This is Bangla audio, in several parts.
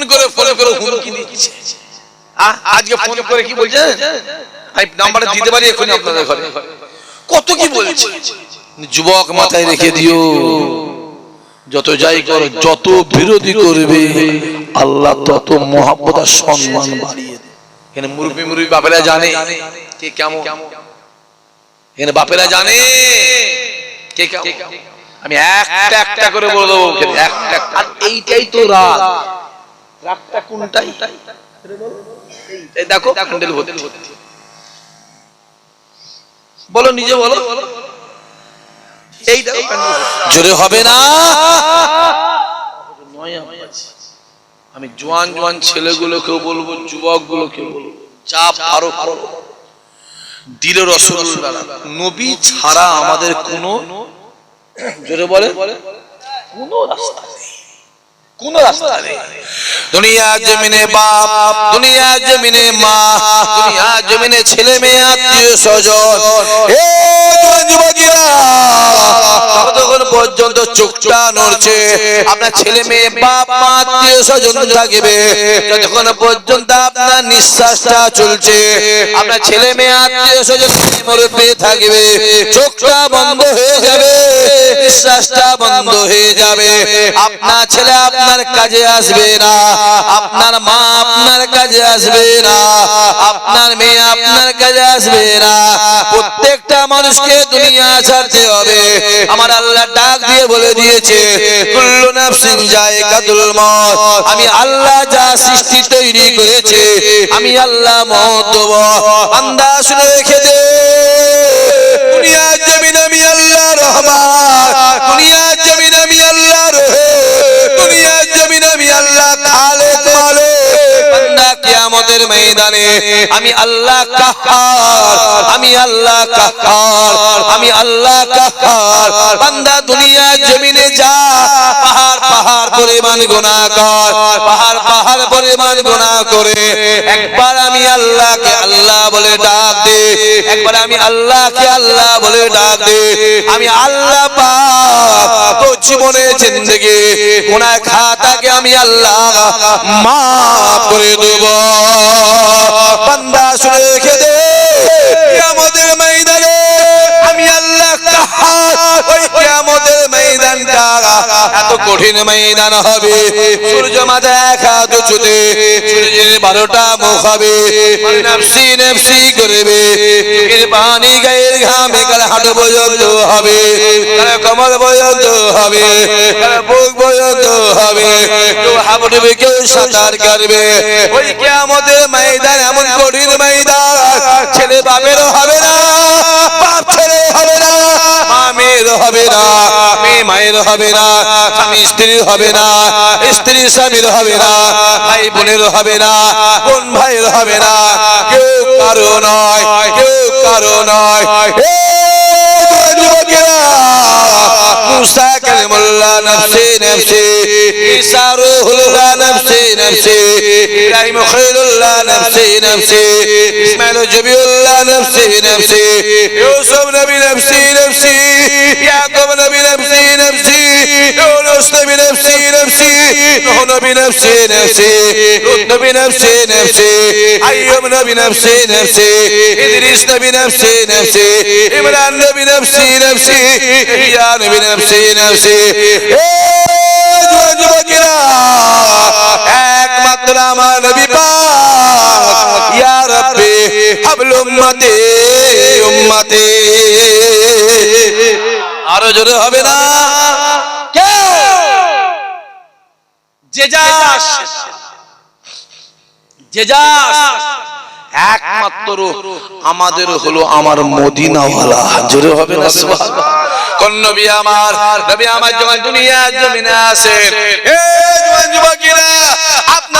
ফোন করে ফোন করে হুমকি দিচ্ছে। আজকে ফোন করে কি বলছে আমি নাম্বারটা দিতে পারি এখনই আপনাদের ঘরে। কত কি বলছে যুবক মাথায় রেখে দিও। যত যাই করো যত বিরোধী করবে আল্লাহ তত মহাব্বত আর সম্মান বাড়িয়ে দেবে। এখানে মুরব্বী মুরব্বী বাপেরা জানে কে কেমন। এখানে বাপেরা জানে কে কেমন। আমি একটা একটা করে বলে দেবো এইটাই তো রাগ। রাগটা কোনটাই? এই দেখো কুণ্ডেল হতে বলো নিজে বলো। এই দেখো জোরে হবে না। আমি জোয়ান জোয়ান ছেলেগুলোকেও বলব যুবকগুলোকেও বলব চাপ আরও আরও দিল রসুল্লাহ নবী ছাড়া আমাদের কোনো জোরে বলে। কোনো রাস্তা নেই। কোন রাস্তা নেই। দুনিয়া জমিনে বাপ দুনিয়া জমিনে মা দুনিয়া জমিনে ছেলে মেয়ে আত্মীয় স্বজন। জোয়ান যুবকেরা ততক্ষণ পর্যন্ত চোখটা নড়ছে আপনার ছেলে মেয়ে বাপ মা আত্মীয় স্বজন থাকবে যতক্ষণ পর্যন্ত আপনার নিঃশ্বাসটা চলছে আপনার ছেলে মেয়ে আত্মীয় স্বজন মরবে থাকবে চোখটা বন্ধ হয়ে যাবে নিঃশ্বাসটা বন্ধ হয়ে যাবে আপনার ছেলে আপনার কাজে আসবে না আপনার মা আপনার কাজে আসবে না আপনার মেয়ে আপনার কাজে আসবে না প্রত্যেকটা মানুষকে দুনিয়া ছাড়তে হবে আমার আল্লাহ ডাক দিয়ে বলে দিয়েছে, কুল্লু নাফসিন জায়গাতুল মউত আমি আল্লাহ যা সৃষ্টি তৈরি করেছে, আমি আল্লাহ মত বান্দা শুনে রেখে দে। কিয়ামতের ময়দানে আমি আল্লাহ কাহার আমি আল্লাহ কাহার আমি আল্লাহ কাহার। বান্দা দুনিয়া জমিনে যা, পাহাড় পাহাড় পরিমাণ গুনাহ কর, পাহাড় পাহাড় পরিমাণ গুনাহ করে। একবার আমি আল্লাহকে আল্লাহ বলে ডাক দে, একবার আমি আল্লাহকে আল্লাহ বলে ডাক দে। আমি আল্লাহ পাক জীবনে জিন্দগি, গুনাহ খাতাকে আমি আল্লাহ মাফ করে দেব। বান্দা শুনে রেখে দে, কিয়ামতের ময়দানে আমি আল্লাহ কাহার ওই কিয়ামতের এত কঠিন ময়দান হবে। সূর্য মাথা সূর্যের বারোটা মুখ হবে। করবে। পানি গায়ের ঘামে পর্যন্ত হবে। কমর পর্যন্ত হবে। বুক পর্যন্ত হবে। কেউ হাবুডুবে কেউ সাঁতার কাটবে ওই ময়দান, এমন কঠিন ময়দান। ছেলে বাপেরও হবে না বাপ ছেলে হবে না মা মেয়ের হবে না মেয়ে মায়ের হবে না, স্বামী স্ত্রীর হবে না স্ত্রী স্বামীর হবে না, ভাই বোনের হবে না, বোন ভাইয়ের হবে না, কেউ কারও নয়, কেউ কারও নয়। এ যুবকেরা, মুসা কালিমুল্লাহ নফসি নফসি, ঈসা রূহুল্লাহ নফসি নফসি, ইব্রাহিম খলিলুল্লাহ নফসি নফসি ইসমাইল জবিউল্লাহ নফসি নফসি ইউসুফ নবী নফসি নফসি ইয়াকুব নবী নফসি নফসি ইউনুস নবী নফসি নফসি নূহ নবী নফসি নফসি লূত নবী নফসি নফসি আইয়ুব নবী নফসি নফসি ইদ্রিস নবী নফসি নফসি ইমরান নবী নফসি নফসি ইয়া নবী নফসি নফসি এ যুবক যুবকেরা একমাত্র আমার নবী উম্মতি। আরও জোরে হবে না? কে? যে যাস যে যাস একমাত্র আমাদের হলো আমার মদিনাওয়ালা। জোরে হবে না? কোন নবী আমার? নবী আমার যখন দুনিয়া জমিনে যুবকেরা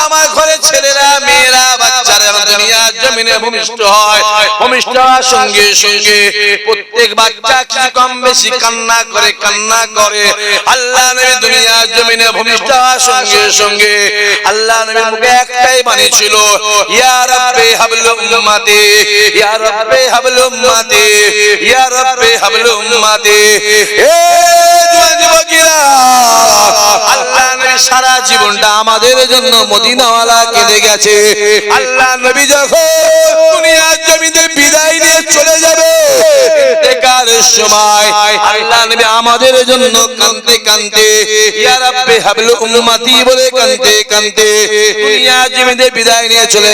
আপনি আমার ঘরে ছেলেরা, মেয়েরা, বাচ্চারা দুনিয়া জমিনে ভূমিষ্ঠ হয়। ভূমিষ্ঠ সঙ্গে সঙ্গে প্রত্যেক বাচ্চা কি কম বেশি কান্না করে কান্না করে। আল্লাহ নবী দুনিয়া জমিনে ভূমিষ্ঠ সঙ্গে সঙ্গে আল্লাহ নবীর মুখে একটাই বাণী ছিল, ইয়া রাব্বি হাবল উম্মতি, ইয়া রাব্বি হাবল উম্মতি, ইয়া রাব্বি হাবল উম্মতি। এ যুবকেরা আল্লাহ নবী সারা জীবনটা আমাদের জন্য মদিনাওয়ালা কেঁদে গেছে আল্লাহ নবী যখন জমিতে বিদায় নিয়ে চলে যাবে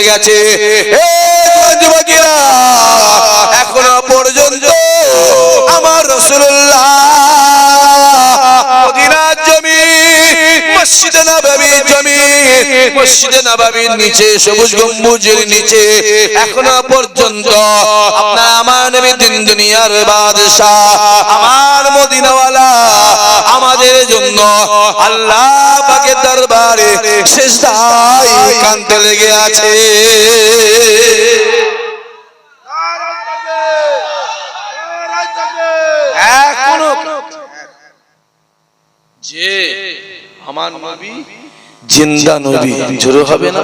গেছে। আমার রাসূলুল্লাহ মসজিদে জমি মসজিদে নববীর নিচে সবুজ গম্বুজের নিচে এখনও পর্যন্ত আপনার আমার নবী দিন দুনিয়ার বাদশাহ আমার মদিনাওয়ালা আমাদের জন্য আল্লাহ পাকের দরবারে শেষ কানতে লেগে আছে। যে আমার নবী জিন্দা নবী। জোরে হবে না?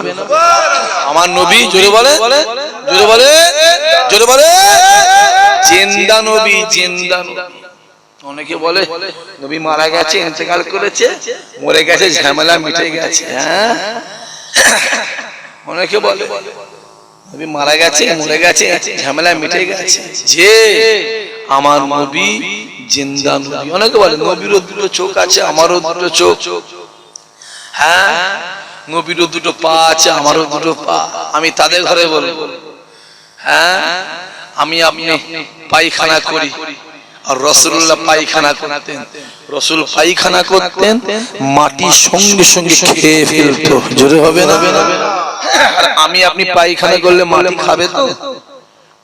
আমার নবী জোরে বলে? জোরে বলে? জোরে বলে? জিন্দা নবী জিন্দা নবী। অনেকে বলে নবী মারা গেছে ইন্তেকাল করেছে মরে গেছে ঝামেলা মিটে গেছে হ্যাঁ? অনেকে বলে নবী মারা গেছে মরে গেছে ঝামেলা মিটে গেছে। যে আমার নবী জিন্দা নবী অনেকে বলে নবীরও দুটো চোখ আছে আমারও দুটো চোখ। হ্যাঁ? নবীরও দুটো পা আছে আমারও দুটো পা। আমি তাদের ঘরে বলব হ্যাঁ? আমি আপনি পায়খানা করি। আর রসুল্লাহ পায়খানা করতেন। রসুল পায়খানা করতেন মাটি সঙ্গে সঙ্গে খেয়ে ফেলতো। জোরে হবে না? আর আমি আপনি পায়খানা করলে মাটি খাবে তো?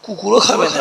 কুকুরও খাবে না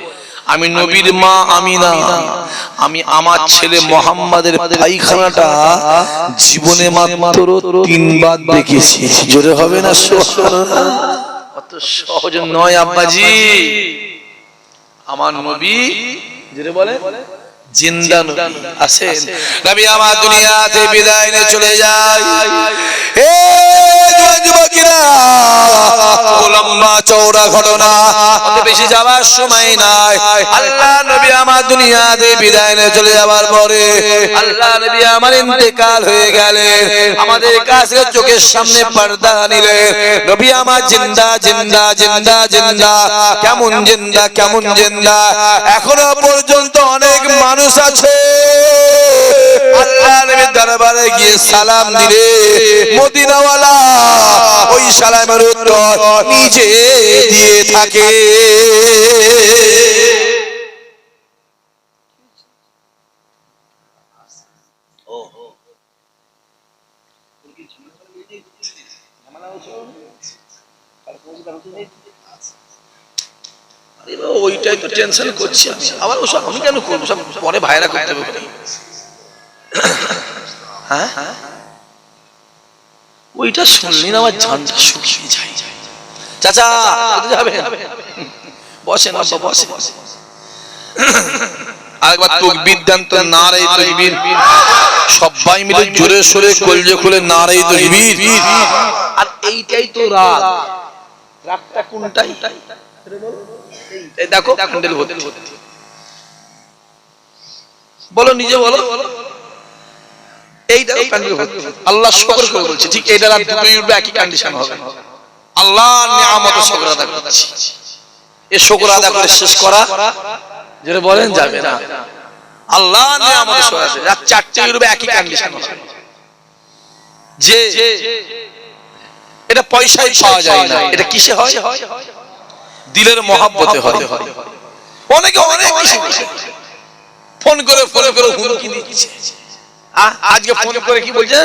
আমি নবীর মা আমি না আমি আমার ছেলে মোহাম্মদের পায়খানাটা জীবনে মাত্র তিনবার দেখেছি। জোরে হবে না? অত সহজ নয় আব্বাজি। আমার নবী যেটা বলে জিন্দা নবী আছেন। নবী আমার দুনিয়াতে বিদায় নিয়ে চলে যায়। হে যুবকেরা লম্বা চওড়া ঘটনা। বেশি যাওয়ার সময় নাই। আল্লাহ নবী আমার দুনিয়াতে বিদায় নিয়ে চলে যাওয়ার পরে আল্লাহ নবী আমার ইন্তেকাল হয়ে গেলেন। আমাদের কাছে চোখের সামনে পর্দা নিলেন। নবী আমার জিন্দা জিন্দা জিন্দা জিন্দা। কেমন জিন্দা কেমন জিন্দা। এখনও পর্যন্ত অনেক মানুষ আছে। আল্লাহ দরবারে গিয়ে সালাম দিলে মদিনাওয়ালা ওই সালামের উত্তর নিজে দিয়ে থাকে আরে বাবা, ওইটাই তো টেনশন করছি আমি। আবার ওসব আমি কেন করব? সব পরে ভাইরা করতে হবে। হ্যাঁ? ওইটা শুনলি না আমার ঝানটা শুকিয়ে যায়। চাচা যাবে বসেন আব্বা বসে আরেকবার তকবীর দেন তো নারে তকবীর সবাই মিলে জোরে সোরে কলজে খুলে নারে তকবীর আর এইটাই তো রাগ। রাগটা কোনটাই? এই দেখো প্যান্ডেল হতে বলো নিজে বলো। এইটা প্যান্ডেল হতে আল্লাহ শুকর করে বলছি ঠিক এইটা রাত দুটোই উঠবে একই কন্ডিশন হবে। আল্লাহ নিয়ামত শুকর আদা করছি। এ শুকর আদা করে শেষ করা যেটা বলেন যাবে না। আল্লাহ নিয়ামত শুকর আদা রাত চারটে উঠবে একই কন্ডিশন হবে। যে এটা পয়সায় পাওয়া যায় না। এটা কিসে হয়? দিলের মহাব্বতে হয় অনেকে অনেক কিছু ফোন করে ফোন করে হুমকি দিচ্ছে আজকে ফোন করে কি বলছে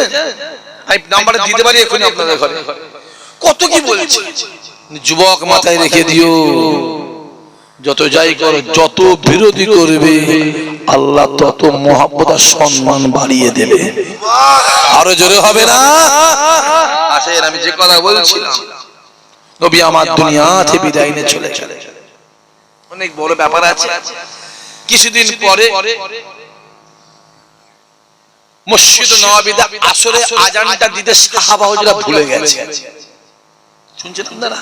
আমি নাম্বারটা দিতে পারি এখন আপনাদের ঘরে কত কি বলছে যুবক মাথায় রেখে দিও যত যাই করো যত বিরোধী করবে আল্লাহ তত মহাব্বত আর সম্মান বাড়িয়ে দেবে আরও জোরে হবে না আসেন আমি যে কথা বলছিলাম নবী আমার দুনিয়াতে বিদায় নিয়ে চলে চলে অনেক বড় ব্যাপার আছে। কিছুদিন পরে মসজিদ নওয়াবিদা আসরে আজানটা দিতে সাহাবা হুজুরা ভুলে গেছে। শুনছেন আপনারা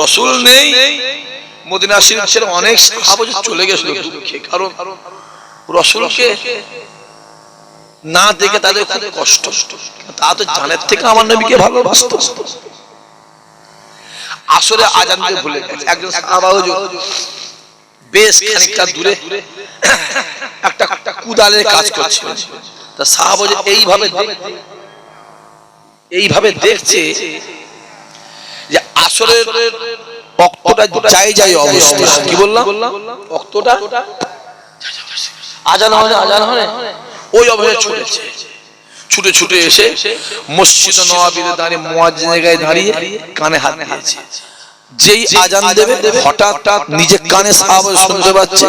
রসুল নেই মদিনা শরীফ ছেড়ে অনেক সাহাবা চলে গেছিল দুঃখে কারণ। রসুলকে না দেখে তাদের খুব কষ্ট। তা তো জানের থেকে আমার নবীকে ভালোবাসতো। আসরে আজান দিয়ে ভুলে গেছে। একজন সাহাবা হুজুর বেশ খানিকটা দূরে একটা কুদালের কাজ করছিল তা সাহাবা এইভাবে এইভাবে দেখছে যে আসরের রক্তটা যাই যাই অবস্থা কি বললাম? রক্তটা আজান হয় আজান হয় ওই অবস্থায় ছুটেছে ছুটে ছুটে এসে মসজিদ নওয়াবিতে দাঁড়িয়ে মুয়াজ্জিন জায়গায় দাঁড়িয়ে কানে হাত দিয়েছে। যেই আজান দেবে হঠাৎ নিজে কানে সাহাবা শুনতে পাচ্ছে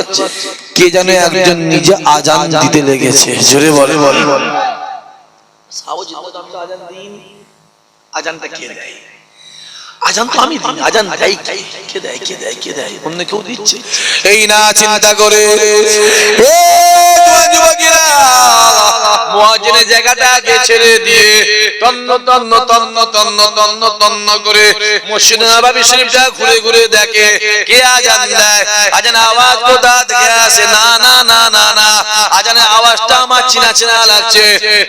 কে জানে একজন নিজে আজান দিতে লেগেছে। জোরে বলে। বলে। আজানটা কে দেয়? আজান তো আমি দিই আজান দেয় কে? কে দেয় কে দেয় কে দেয়? অন্য কেউ দিচ্ছে। এই না চিন্তা করে। এ যুবকেরা, মুয়াজ্জিনের জায়গাটাকে ছেড়ে দিয়ে তন্ন তন্ন তন্ন তন্ন তন্ন তন্ন করে মসজিদ শরীফটা ঘুরে ঘুরে দেখে। কে আজান দেয়? আজান আওয়াজ কোথা থেকে আসে? না না না না না। আজানের আওয়াজটা আমার চিনা চিনা লাগছে।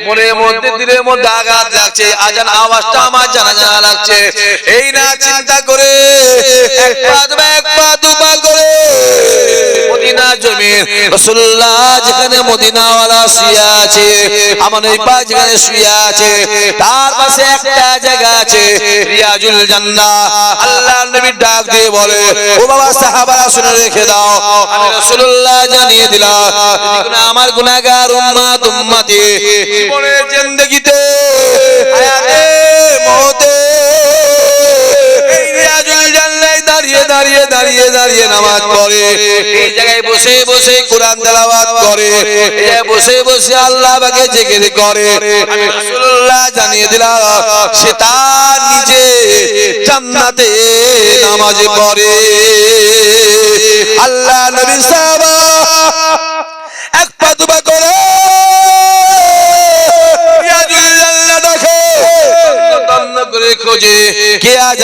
মনের মধ্যে, দিলের মধ্যে আঘাত লাগছে। আজান আওয়াজটা আমার জানা জানা লাগছে। এই না চিন্তা করে, এক পা এক পা দুপা করে। মদিনা জমিন রাসূলুল্লাহ যেখানে মদিনাওয়ালা শুয়ে আছে, আমার ওই পা যেখানে শুয়ে আছে, তার পাশে একটা জায়গা আছে, রিয়াজুল আল্লাহ ডাক দিয়ে বলে, ও বাবা, সাহাবারা শুনে রেখে দাও। জানিয়ে আমার উম্মত? জীবনের জিন্দেগিতে দাঁড়িয়ে নামাজ পড়ে। এই জায়গায় বসে বসে কোরআন তেলাওয়াত করে। এই জায়গায় বসে বসে আল্লাহ পাকে জিকির করে। আমি রাসূলুল্লাহ জানিয়ে দিলাম সে তার নিজে জান্নাতে নামাজ পড়ে। আল্লাহ নবী সাহাবা এক পা দুপা করে। খোঁজে। কে আজান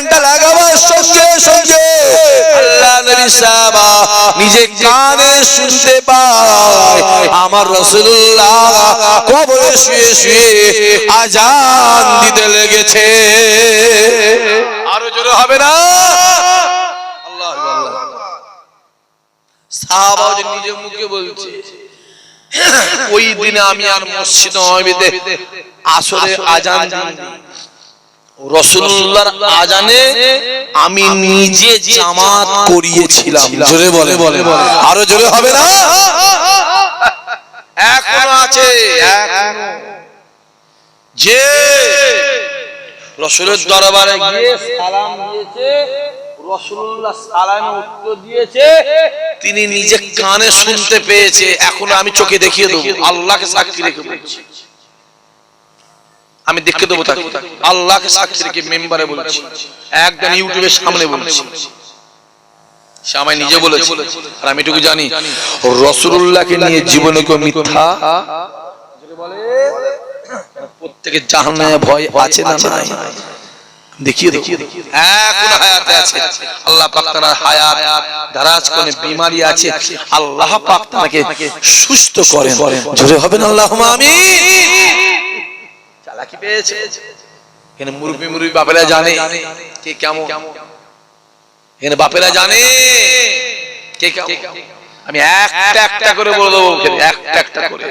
কানটা লাগাবার সঙ্গে সঙ্গে নিজে কানে শুনতে পায়। আমার কবরে শুয়ে শুয়ে আজান দিতে লেগেছে। আরও জোরে হবে না? ওই দিনে আমি আর মসজিদ আসরে আজান রসুল্লাহর আজানে আমি নিজে জামাত করিয়েছিলাম। জোরে বলে বলে আরও জোরে হবে না? এখনও আছে। যে রসুলের দরবারে গিয়ে সালাম দিয়েছে রসুল্লাহ সালামে উত্তর দিয়েছে তিনি নিজে কানে শুনতে পেয়েছে। এখনও আমি চোখে দেখিয়ে দেবো। আল্লাহকে সাক্ষী রেখে বলছি। আমি দেখে দেবো তাকে। আল্লাহকে সাক্ষী রেখে মেম্বারে বলছি। একদম ইউটিউবের সামনে বলছি। সে আমায় নিজে আর আমি এটুকু জানি রসুল্লাহকে নিয়ে জীবনে কেউ মিথ্যা ভয় আছে না নাই? দেখিয়ে আল্লাহ পাক বিমারি আছে। তাকে সুস্থ করেন। জোরে হবেন আল্লাহ আমিন? চালাকি পেয়েছে? এখানে মুরব্বী মুরব্বী বাপেরা জানে কে কেমন। এখানে বাপেরা জানে কে কেমন। আমি একটা একটা করে বলে দেবো একটা একটা করে।